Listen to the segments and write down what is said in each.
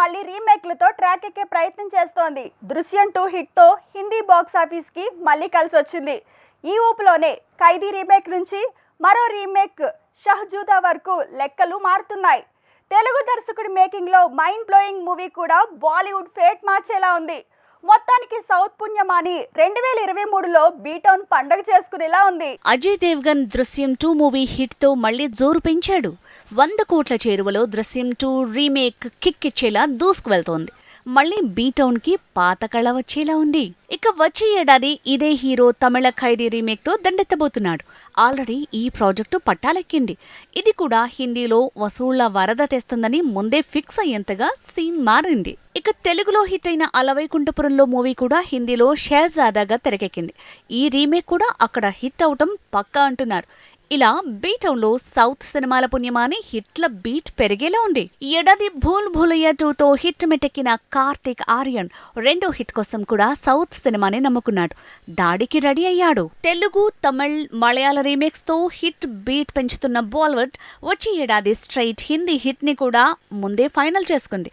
మళ్ళీ రీమేక్లతో ట్రాక్ ఎక్కే ప్రయత్నం చేస్తోంది. దృశ్యం టూ హిట్తో హిందీ బాక్స్ ఆఫీస్కి మళ్ళీ కలిసి వచ్చింది ఈ ఊపులోనే ఖైదీ రీమేక్ నుంచి మరో రీమేక్ షహజూదా వరకు లెక్కలు మారుతున్నాయి. తెలుగు దర్శకుడి మేకింగ్లో మైండ్ బ్లోయింగ్ మూవీ కూడా బాలీవుడ్ ఫేట్ మార్చేలా ఉంది. మొత్తానికి సౌత్ పుణ్యమాని రెండు వేల ఇరవై మూడులో బీటౌన్ పండగ చేసుకునేలా ఉంది. అజయ్ దేవ్గన్ దృశ్యం టూ మూవీ హిట్తో మళ్ళీ జోరు పెంచాడు. వంద కోట్ల చేరువలో దృశ్యం టూ రీమేక్ కిక్ ఇచ్చేలా దూసుకువెళ్తోంది. వెళ్తోంది మళ్ళీ బీటౌన్కి పాత కళ వచ్చేలా ఉంది. ఇక వచ్చే ఏడాది ఇదే హీరో తమిళ ఖైదీ రీమేక్తో దండెత్తబోతున్నాడు. ఆల్రెడీ ఈ ప్రాజెక్టు పట్టాలెక్కింది. ఇది కూడా హిందీలో వసూళ్ళ వరద తెస్తుందని ముందే ఫిక్స్ అయ్యేంతగా సీన్ మారింది. ఇక తెలుగులో హిట్ అయిన అలవైకుంఠపురంలో మూవీ కూడా హిందీలో షేజాదాగా తెరకెక్కింది. ఈ రీమేక్ కూడా అక్కడ హిట్ అవటం పక్కా అంటున్నారు. ఇలా బీటౌన్లో సౌత్ సినిమాల పుణ్యమాని హిట్ల బీట్ పెరిగేలా ఉంది. ఈ ఏడాది భూల్ భూలయ్య టూతో హిట్ మెటెక్కిన కార్తిక్ ఆర్యన్ రెండో హిట్ కోసం కూడా సౌత్ సినిమాని నమ్ముకున్నాడు. దాడికి రెడీ అయ్యాడు. తెలుగు తమిళ్ మలయాళ రీమేక్స్తో హిట్ బీట్ పెంచుతున్న బాలీవుడ్ వచ్చే ఏడాది స్ట్రైట్ హిందీ హిట్ని కూడా ముందే ఫైనల్ చేసుకుంది.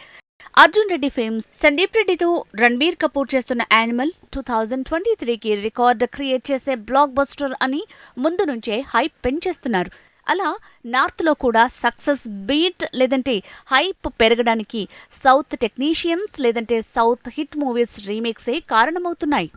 అర్జున్ రెడ్డి ఫిల్మ్స్. సందీప్ రెడ్డితో రణబీర్ కపూర్ చేస్తున్న యానిమల్ టూ థౌజండ్ ట్వంటీ త్రీకి రికార్డ్ క్రియేట్ చేసే బ్లాక్ బస్టర్ అని ముందు నుంచే హైప్ పెంచేస్తున్నారు. అలా నార్త్లో కూడా సక్సెస్ బీట్ లేదంటే హైప్ పెరగడానికి సౌత్ టెక్నీషియన్స్ లేదంటే సౌత్ హిట్ మూవీస్ రీమేక్సే కారణమవుతున్నాయి.